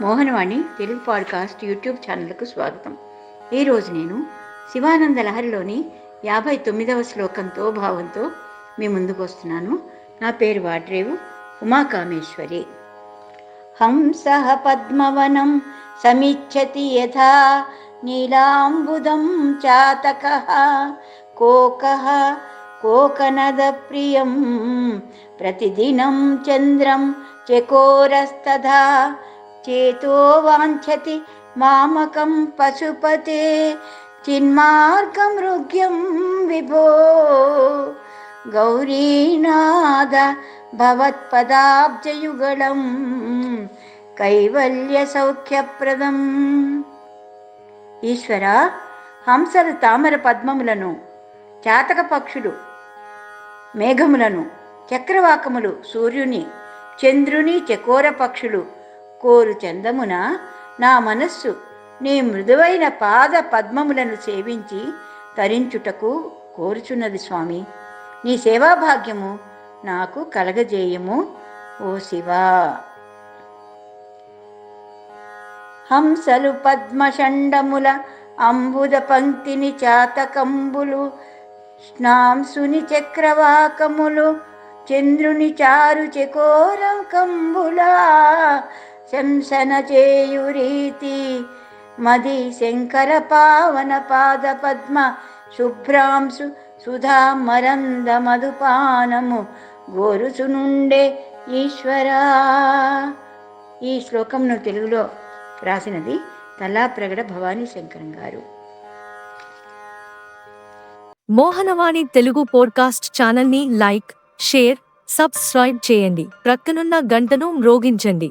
Mohanavani Telugu podcast YouTube ఛానల్కు స్వాగతం. ఈరోజు నేను శివానంద లహరిలోని యాభై తొమ్మిదవ శ్లోకంతో భావంతో మీ ముందుకు వస్తున్నాను. నా పేరు వాడ్రేవు ఉమాకామేశ్వరి. హంస పద్మవనం సమిచ్చతి యథా నీలాంబుదం చాతక కోక కోకనదప్రియం ప్రతిదినం చంద్రం చకోరస్తథా చేతో వాంఛతి మామకం పశుపతే చిన్మార్గమృగ్యం విభో గౌరీనాథ భవత్పదాబ్జయుగళం కైవల్య సౌఖ్యప్రదం ఈశ్వర హంసలు తామర పద్మములను చాతక పక్షులు మేఘములను చక్రవాకములు సూర్యుని చంద్రుని చకోర పక్షులు కోరు చందమున నా మనస్సు నీ మృదువైన పాద పద్మములను సేవించి తరించుటకు కోరుచున్నది స్వామి. నీ సేవాభాగ్యము నాకు కలగజేయము ఓ శివా. హంసలు పద్మషండముల అంబుద పంక్తిని చాతకంబులు స్నాంసుని చక్రవాకములు చంద్రుని చారు చకోరం కంబులా శంసన చేయురీతి మది శంకర పావన పాద పద్మ శుభ్రాంశు సుధా మరంద మధుపానము గోరుచునుండే ఈశ్వరా ఈ శ్లోకంను తెలుగులో రాసినది తలాప్రగడ భవానీ శంకరం గారు. మోహనవాణి తెలుగు పోడ్కాస్ట్ ఛానల్ని లైక్ షేర్ సబ్స్క్రైబ్ చేయండి. ప్రక్కనున్న గంటను మ్రోగించండి.